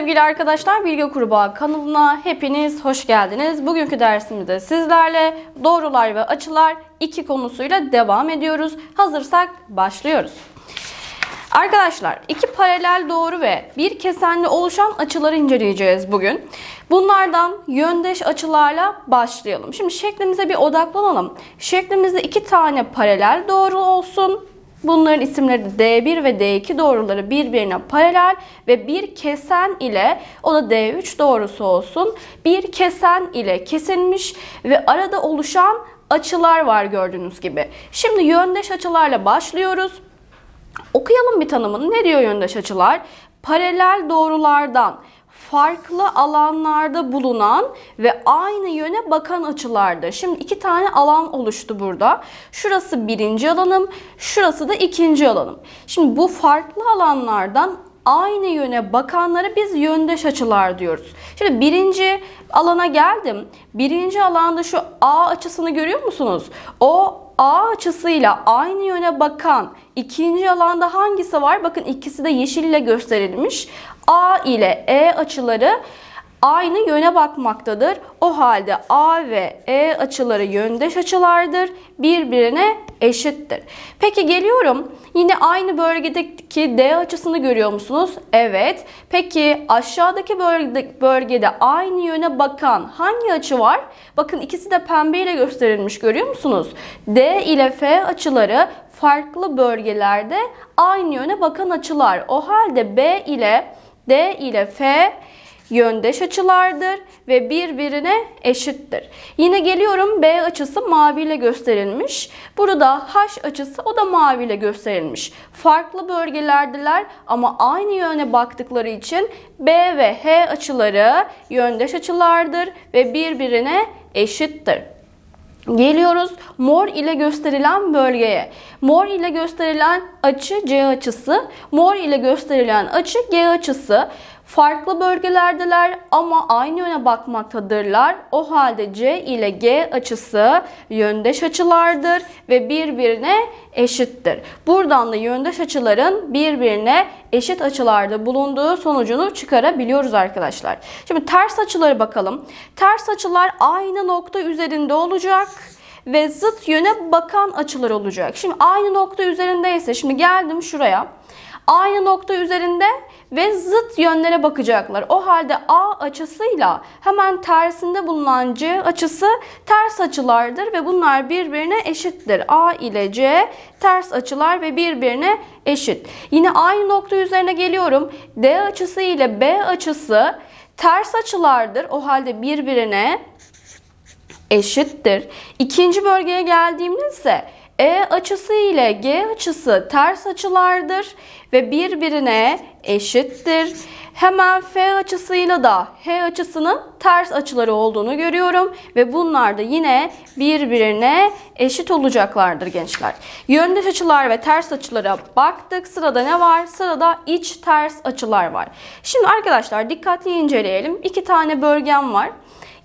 sevgili arkadaşlar Bilgi Kurbağa kanalına hepiniz hoş geldiniz. Bugünkü dersimizde sizlerle doğrular ve açılar iki konusuyla devam ediyoruz. Hazırsak başlıyoruz. Arkadaşlar iki paralel doğru ve bir kesenli oluşan açıları inceleyeceğiz bugün. Bunlardan yöndeş açılarla başlayalım. Şimdi şeklimize bir odaklanalım. Şeklimizde iki tane paralel doğru olsun. Bunların isimleri de D1 ve D2 doğruları birbirine paralel ve bir kesen ile o da D3 doğrusu olsun. Bir kesen ile kesilmiş ve arada oluşan açılar var gördüğünüz gibi. Şimdi yöndeş açılarla başlıyoruz. Okuyalım bir tanımını. Ne diyor yöndeş açılar? Paralel doğrulardan farklı alanlarda bulunan ve aynı yöne bakan açılardır. Şimdi iki tane alan oluştu burada. Şurası birinci alanım, şurası da ikinci alanım. Şimdi bu farklı alanlardan aynı yöne bakanlara biz yöndeş açılar diyoruz. Şimdi birinci alana geldim. Birinci alanda şu A açısını görüyor musunuz? O A açısıyla aynı yöne bakan ikinci alanda hangisi var? Bakın ikisi de yeşille gösterilmiş. A ile E açıları aynı yöne bakmaktadır. O halde A ve E açıları yöndeş açılardır. Birbirine eşittir. Peki geliyorum. Yine aynı bölgedeki D açısını görüyor musunuz? Evet. Peki aşağıdaki bölgede, bölgede aynı yöne bakan hangi açı var? Bakın ikisi de pembe ile gösterilmiş görüyor musunuz? D ile F açıları farklı bölgelerde aynı yöne bakan açılar. O halde B ile D ile F yöndeş açılardır ve birbirine eşittir. Yine geliyorum B açısı mavi ile gösterilmiş. Burada H açısı o da mavi ile gösterilmiş. Farklı bölgelerdeler ama aynı yöne baktıkları için B ve H açıları yöndeş açılardır ve birbirine eşittir. Geliyoruz mor ile gösterilen bölgeye. Mor ile gösterilen açı C açısı, mor ile gösterilen açı G açısı. Farklı bölgelerdeler ama aynı yöne bakmaktadırlar. O halde C ile G açısı yöndeş açılardır ve birbirine eşittir. Buradan da yöndeş açıların birbirine eşit açılarda bulunduğu sonucunu çıkarabiliyoruz arkadaşlar. Şimdi ters açılara bakalım. Ters açılar aynı nokta üzerinde olacak ve zıt yöne bakan açılar olacak. Şimdi aynı nokta üzerindeyse şimdi geldim şuraya. Aynı nokta üzerinde ve zıt yönlere bakacaklar. O halde A açısıyla hemen tersinde bulunan C açısı ters açılardır ve bunlar birbirine eşittir. A ile C ters açılar ve birbirine eşit. Yine aynı nokta üzerine geliyorum. D açısı ile B açısı ters açılardır. O halde birbirine eşittir. İkinci bölgeye geldiğimde ise E açısı ile G açısı ters açılardır ve birbirine eşittir. Hemen F açısıyla da H açısının ters açıları olduğunu görüyorum ve bunlar da yine birbirine eşit olacaklardır gençler. Yöndeş açılar ve ters açılara baktık. Sırada ne var? Sırada iç ters açılar var. Şimdi arkadaşlar dikkatli inceleyelim. İki tane bölgem var.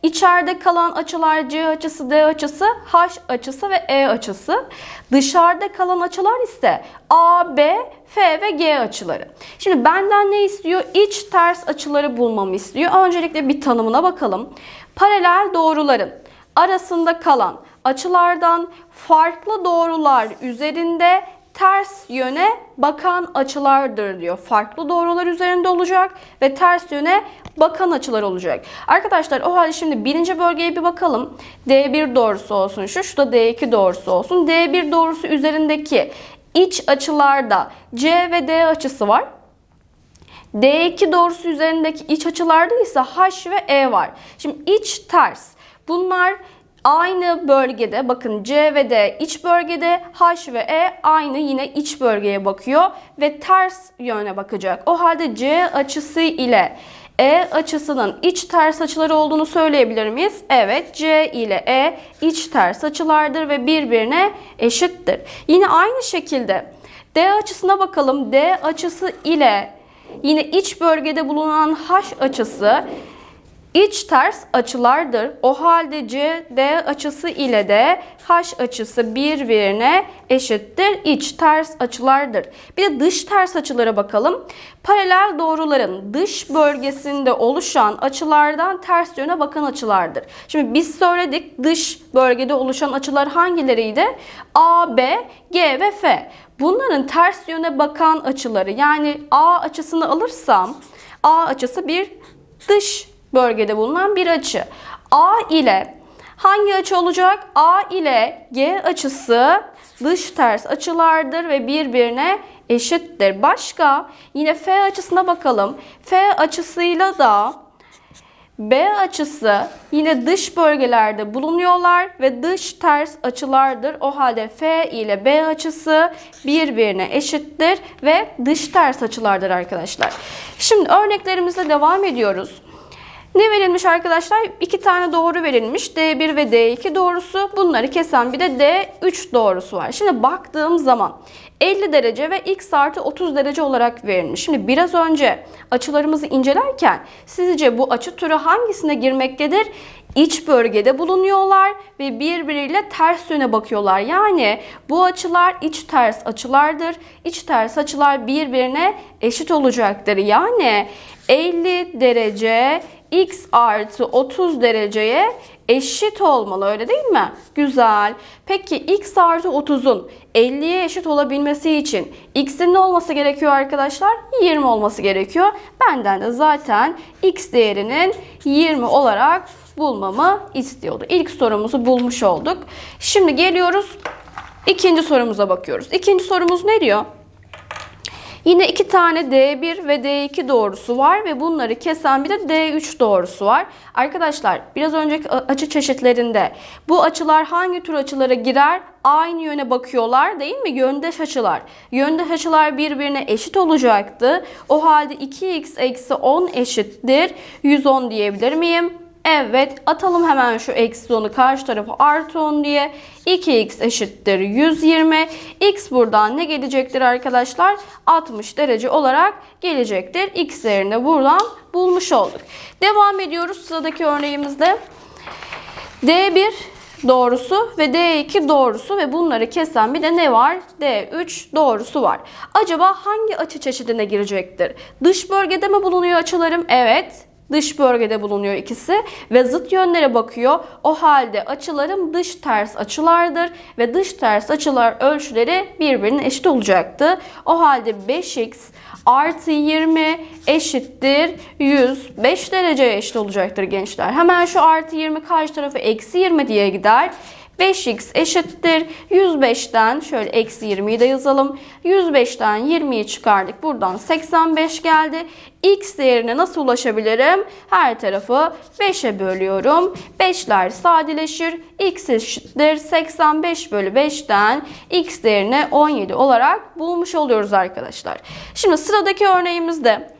İçeride kalan açılar C açısı, D açısı, H açısı ve E açısı. Dışarıda kalan açılar ise A, B, F ve G açıları. Şimdi benden ne istiyor? İç ters açıları bulmamı istiyor. Öncelikle bir tanımına bakalım. Paralel doğruların arasında kalan açılardan farklı doğrular üzerinde ters yöne bakan açılardır diyor. Farklı doğrular üzerinde olacak ve ters yöne bakan açılar olacak. Arkadaşlar o halde şimdi birinci bölgeye bir bakalım. D1 doğrusu olsun şu, şu da D2 doğrusu olsun. D1 doğrusu üzerindeki iç açılarda C ve D açısı var. D2 doğrusu üzerindeki iç açılarda ise H ve E var. Şimdi iç ters. Bunlar aynı bölgede bakın C ve D iç bölgede H ve E aynı yine iç bölgeye bakıyor ve ters yöne bakacak. O halde C açısı ile E açısının iç ters açıları olduğunu söyleyebilir miyiz? Evet C ile E iç ters açılardır ve birbirine eşittir. Yine aynı şekilde D açısına bakalım. D açısı ile yine iç bölgede bulunan H açısı iç ters açılardır. O halde CD açısı ile de H açısı birbirine eşittir. İç ters açılardır. Bir de dış ters açılara bakalım. Paralel doğruların dış bölgesinde oluşan açılardan ters yöne bakan açılardır. Şimdi biz söyledik dış bölgede oluşan açılar hangileriydi? A, B, G ve F. Bunların ters yöne bakan açıları yani A açısını alırsam A açısı bir dış bölgede bulunan bir açı. A ile hangi açı olacak? A ile G açısı dış ters açılardır ve birbirine eşittir. Başka yine F açısına bakalım. F açısıyla da B açısı yine dış bölgelerde bulunuyorlar ve dış ters açılardır. O halde F ile B açısı birbirine eşittir ve dış ters açılardır arkadaşlar. Şimdi örneklerimizle devam ediyoruz. Ne verilmiş arkadaşlar? İki tane doğru verilmiş. D1 ve D2 doğrusu. Bunları kesen bir de D3 doğrusu var. Şimdi baktığım zaman 50 derece ve x artı 30 derece olarak verilmiş. Şimdi biraz önce açılarımızı incelerken sizce bu açı türü hangisine girmektedir? İç bölgede bulunuyorlar ve birbiriyle ters yöne bakıyorlar. Yani bu açılar iç ters açılardır. İç ters açılar birbirine eşit olacaktır. Yani 50 derece x artı 30 dereceye eşit olmalı öyle değil mi? Güzel. Peki x artı 30'un 50'ye eşit olabilmesi için x'in ne olması gerekiyor arkadaşlar? 20 olması gerekiyor. Benden de zaten x değerinin 20 olarak bulmamı istiyordu. İlk sorumuzu bulmuş olduk. Şimdi geliyoruz ikinci sorumuza bakıyoruz. İkinci sorumuz ne diyor? Yine iki tane D1 ve D2 doğrusu var ve bunları kesen bir de D3 doğrusu var. Arkadaşlar biraz önceki açı çeşitlerinde bu açılar hangi tür açılara girer? Aynı yöne bakıyorlar değil mi? Yöndeş açılar. Yöndeş açılar birbirine eşit olacaktı. O halde 2x eksi 10 eşittir. 110 diyebilir miyim? Evet atalım hemen şu eksi 10'u karşı tarafa artı 10 diye. 2x eşittir 120. x buradan ne gelecektir arkadaşlar? 60 derece olarak gelecektir. x değerini buradan bulmuş olduk. Devam ediyoruz sıradaki örneğimizde. D1 doğrusu ve D2 doğrusu ve bunları kesen bir de ne var? D3 doğrusu var. Acaba hangi açı çeşidine girecektir? Dış bölgede mi bulunuyor açılarım? Evet. Dış bölgede bulunuyor ikisi ve zıt yönlere bakıyor. O halde açılarım dış ters açılardır ve dış ters açılar ölçüleri birbirine eşit olacaktı. O halde 5x artı 20 eşittir 100. 5 dereceye eşit olacaktır gençler. Hemen şu artı 20 karşı tarafı eksi 20 diye gider. 5x eşittir. 105'ten şöyle eksi 20'yi de yazalım. 105'ten 20'yi çıkardık. Buradan 85 geldi. x değerine nasıl ulaşabilirim? Her tarafı 5'e bölüyorum. 5'ler sadeleşir. x eşittir. 85 bölü 5'ten x değerini 17 olarak bulmuş oluyoruz arkadaşlar. Şimdi sıradaki örneğimizde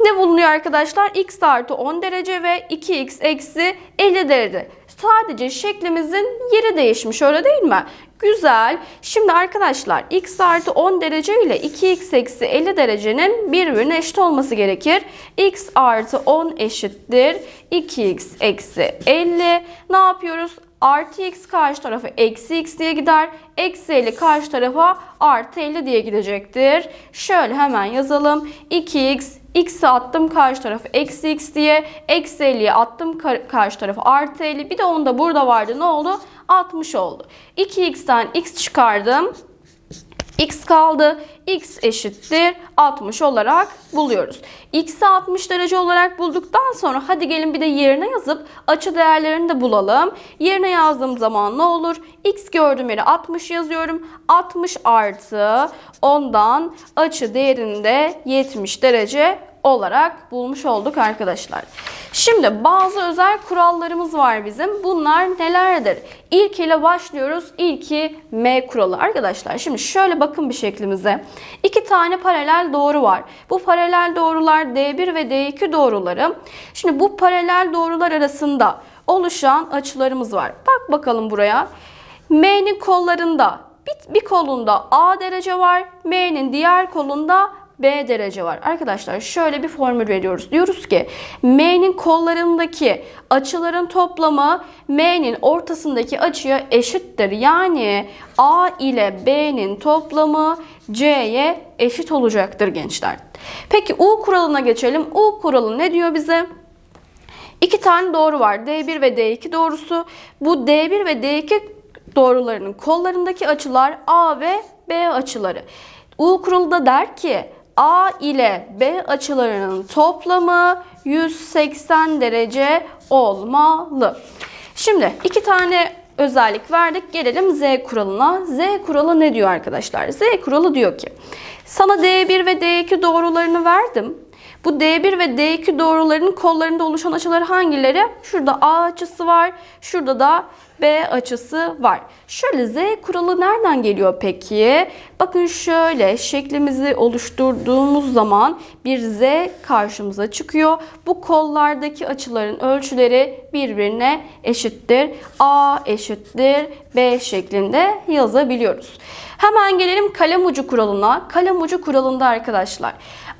ne bulunuyor arkadaşlar? x artı 10 derece ve 2x eksi 50 derece. Sadece şeklimizin yeri değişmiş öyle değil mi? Güzel. Şimdi arkadaşlar x artı 10 derece ile 2x eksi 50 derecenin birbirine eşit olması gerekir. x artı 10 eşittir 2x eksi 50. Ne yapıyoruz? Artı x karşı tarafa eksi x diye gider. Eksi 50 karşı tarafa artı 50 diye gidecektir. Şöyle hemen yazalım. 2x x'i attım karşı tarafı eksi x diye. Eksi 50'yi attım karşı tarafı artı 50. Bir de onda burada vardı. Ne oldu? 60 oldu. 2x'ten x çıkardım x kaldı. x eşittir 60 olarak buluyoruz. x'i 60 derece olarak bulduktan sonra hadi gelin bir de yerine yazıp açı değerlerini de bulalım. Yerine yazdığım zaman ne olur? x gördüğüm yere 60 yazıyorum. 60 artı ondan açı değerinde 70 derece olarak bulmuş olduk arkadaşlar. Şimdi bazı özel kurallarımız var bizim. Bunlar nelerdir? İlk ile başlıyoruz. İlki M kuralı. Arkadaşlar şimdi şöyle bakın bir şeklimize. İki tane paralel doğru var. Bu paralel doğrular D1 ve D2 doğruları. Şimdi bu paralel doğrular arasında oluşan açılarımız var. Bak bakalım buraya. M'nin kollarında bir, bir kolunda A derece var. M'nin diğer kolunda B derece var. Arkadaşlar şöyle bir formül veriyoruz. Diyoruz ki M'nin kollarındaki açıların toplamı M'nin ortasındaki açıya eşittir. Yani A ile B'nin toplamı C'ye eşit olacaktır gençler. Peki U kuralına geçelim. U kuralı ne diyor bize? İki tane doğru var. D1 ve D2 doğrusu. Bu D1 ve D2 doğrularının kollarındaki açılar A ve B açıları. U kuralı da der ki A ile B açılarının toplamı 180 derece olmalı. Şimdi iki tane özellik verdik. Gelelim Z kuralına. Z kuralı ne diyor arkadaşlar? Z kuralı diyor ki sana D1 ve D2 doğrularını verdim. Bu D1 ve D2 doğrularının kollarında oluşan açılar hangileri? Şurada A açısı var, şurada da B açısı var. Şöyle Z kuralı nereden geliyor peki? Bakın şöyle şeklimizi oluşturduğumuz zaman bir Z karşımıza çıkıyor. Bu kollardaki açıların ölçüleri birbirine eşittir. A eşittir B şeklinde yazabiliyoruz. Hemen gelelim kalem ucu kuralına. Kalem ucu kuralında arkadaşlar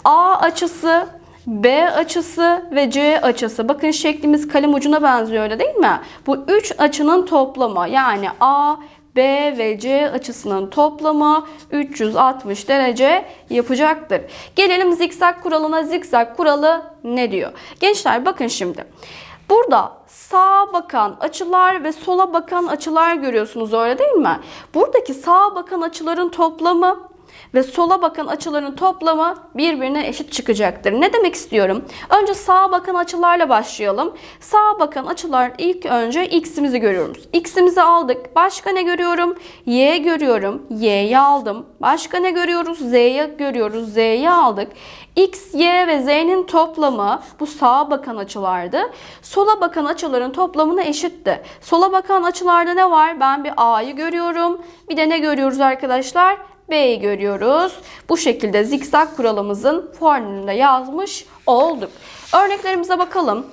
A açısı B açısı ve C açısı. Bakın şeklimiz kalem ucuna benziyor öyle değil mi? Bu üç açının toplamı yani A, B ve C açısının toplamı 360 derece yapacaktır. Gelelim zikzak kuralına. Zikzak kuralı ne diyor? Gençler bakın şimdi. Burada sağa bakan açılar ve sola bakan açılar görüyorsunuz öyle değil mi? Buradaki sağa bakan açıların toplamı ve sola bakan açıların toplamı birbirine eşit çıkacaktır. Ne demek istiyorum? Önce sağa bakan açılarla başlayalım. Sağa bakan açılar ilk önce x'imizi görüyoruz. X'imizi aldık. Başka ne görüyorum? Y görüyorum. Y'yi aldım. Başka ne görüyoruz? Z'yi görüyoruz. Z'yi aldık. X, Y ve Z'nin toplamı bu sağa bakan açılardı. Sola bakan açıların toplamına eşitti. Sola bakan açılarda ne var? Ben bir A'yı görüyorum. Bir de ne görüyoruz arkadaşlar? B'yi görüyoruz. Bu şekilde zikzak kuralımızın formülünde yazmış olduk. Örneklerimize bakalım.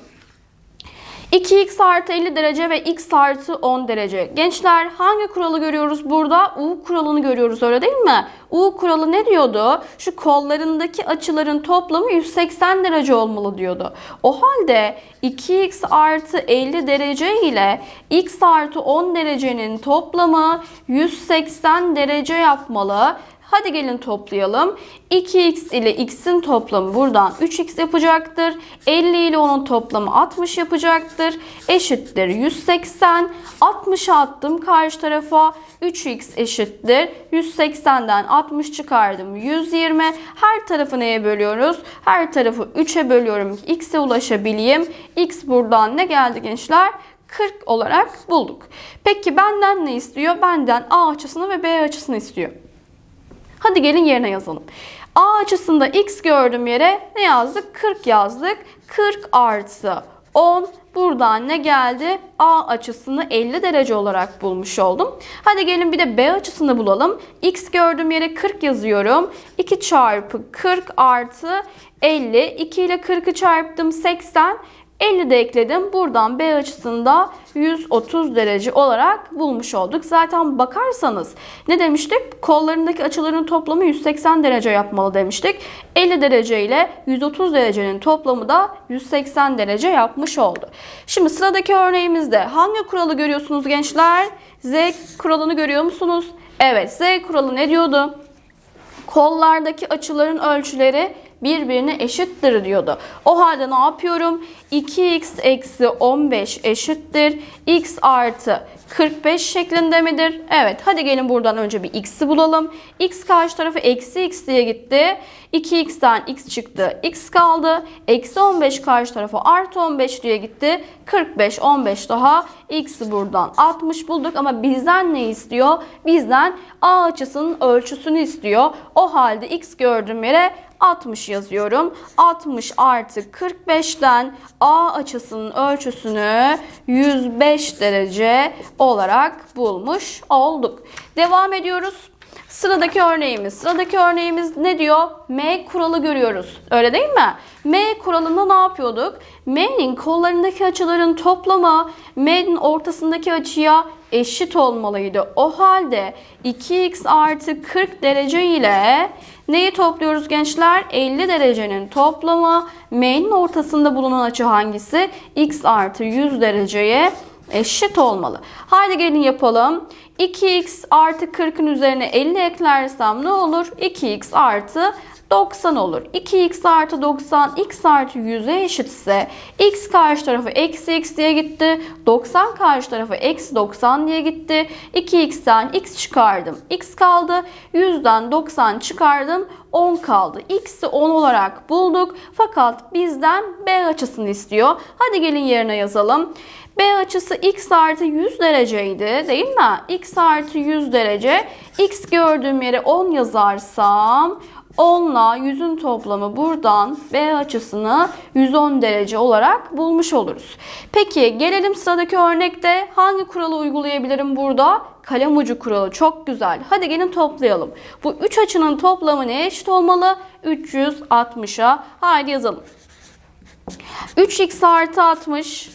2x artı 50 derece ve x artı 10 derece. Gençler hangi kuralı görüyoruz burada? U kuralını görüyoruz öyle değil mi? U kuralı ne diyordu? Şu kollarındaki açıların toplamı 180 derece olmalı diyordu. O halde 2x artı 50 derece ile x artı 10 derecenin toplamı 180 derece yapmalı. Hadi gelin toplayalım. 2x ile x'in toplamı buradan 3x yapacaktır. 50 ile onun toplamı 60 yapacaktır. Eşittir 180. 60'ı attım karşı tarafa. 3x eşittir. 180'den 60 çıkardım. 120. Her tarafı neye bölüyoruz? Her tarafı 3'e bölüyorum ki x'e ulaşabileyim. x buradan ne geldi gençler? 40 olarak bulduk. Peki benden ne istiyor? Benden A açısını ve B açısını istiyor. Hadi gelin yerine yazalım. A açısında x gördüğüm yere ne yazdık? 40 yazdık. 40 artı 10 buradan ne geldi? A açısını 50 derece olarak bulmuş oldum. Hadi gelin bir de B açısını bulalım. X gördüğüm yere 40 yazıyorum. 2 çarpı 40 artı 50. 2 ile 40'ı çarptım 80. 50 de ekledim. Buradan B açısında 130 derece olarak bulmuş olduk. Zaten bakarsanız ne demiştik? Kollarındaki açıların toplamı 180 derece yapmalı demiştik. 50 derece ile 130 derecenin toplamı da 180 derece yapmış oldu. Şimdi sıradaki örneğimizde hangi kuralı görüyorsunuz gençler? Z kuralını görüyor musunuz? Evet Z kuralı ne diyordu? Kollardaki açıların ölçüleri birbirine eşittir diyordu. O halde ne yapıyorum? 2x eksi 15 eşittir. x artı 45 şeklinde midir? Evet. Hadi gelin buradan önce bir x'i bulalım. x karşı tarafı eksi x diye gitti. 2x'ten x çıktı. x kaldı. Eksi 15 karşı tarafı artı 15 diye gitti. 45, 15 daha. x'i buradan 60 bulduk ama bizden ne istiyor? Bizden a açısının ölçüsünü istiyor. O halde x gördüğüm yere 60 yazıyorum. 60 artı 45'ten A açısının ölçüsünü 105 derece olarak bulmuş olduk. Devam ediyoruz. Sıradaki örneğimiz. Sıradaki örneğimiz ne diyor? M kuralı görüyoruz. Öyle değil mi? M kuralında ne yapıyorduk? M'nin kollarındaki açıların toplamı M'nin ortasındaki açıya eşit olmalıydı. O halde 2x artı 40 derece ile neyi topluyoruz gençler? 50 derecenin toplamı M'nin ortasında bulunan açı hangisi? x artı 100 dereceye eşit olmalı. Haydi gelin yapalım. 2x artı 40'ın üzerine 50 eklersem ne olur? 2x artı 90 olur. 2x artı 90 x artı 100'e eşitse x karşı tarafı eksi x diye gitti. 90 karşı tarafı eksi 90 diye gitti. 2x'ten x çıkardım. x kaldı. 100'den 90 çıkardım. 10 kaldı. X'i 10 olarak bulduk. Fakat bizden B açısını istiyor. Hadi gelin yerine yazalım. B açısı x artı 100 dereceydi değil mi? x artı 100 derece. x gördüğüm yere 10 yazarsam 10 ile 100'ün toplamı buradan B açısını 110 derece olarak bulmuş oluruz. Peki gelelim sıradaki örnekte hangi kuralı uygulayabilirim burada? Kalem ucu kuralı çok güzel. Hadi gelin toplayalım. Bu 3 açının toplamı neye eşit olmalı? 360'a. Haydi yazalım. 3x artı 60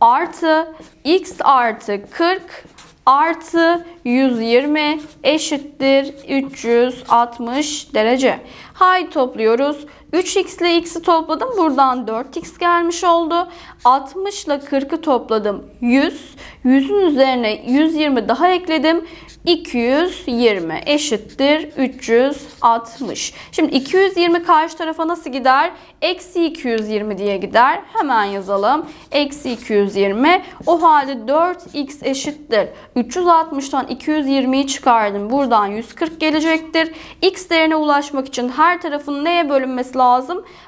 artı x artı 40 artı 120 eşittir 360 derece. Haydi topluyoruz. 3x ile x'i topladım. Buradan 4x gelmiş oldu. 60 ile 40'ı topladım. 100. 100'ün üzerine 120 daha ekledim. 220 eşittir 360. Şimdi 220 karşı tarafa nasıl gider? Eksi 220 diye gider. Hemen yazalım. Eksi 220. O halde 4x eşittir. 360'tan 220'yi çıkardım. Buradan 140 gelecektir. X değerine ulaşmak için her tarafın neye bölünmesi lazım?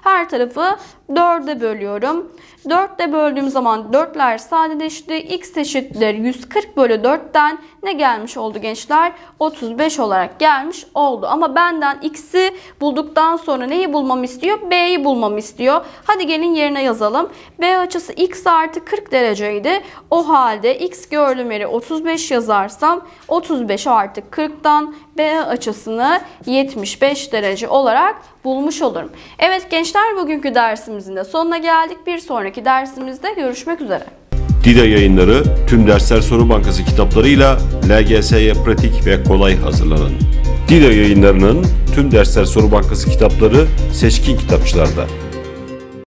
Her tarafı 4'e bölüyorum. 4'te böldüğüm zaman 4'ler sadeleşti. X eşittir 140 bölü 4'ten ne gelmiş oldu gençler? 35 olarak gelmiş oldu. Ama benden X'i bulduktan sonra neyi bulmamı istiyor? B'yi bulmamı istiyor. Hadi gelin yerine yazalım. B açısı X artı 40 dereceydi. O halde X gördüğüm yere 35 yazarsam 35 artı 40'tan B açısını 75 derece olarak bulmuş olurum. Evet gençler bugünkü dersimizin de sonuna geldik. Bir sonraki dersimizde görüşmek üzere. Dida yayınları tüm dersler soru bankası kitaplarıyla LGS'ye pratik ve kolay hazırlanın. Dida yayınlarının tüm dersler soru bankası kitapları seçkin kitapçılarda.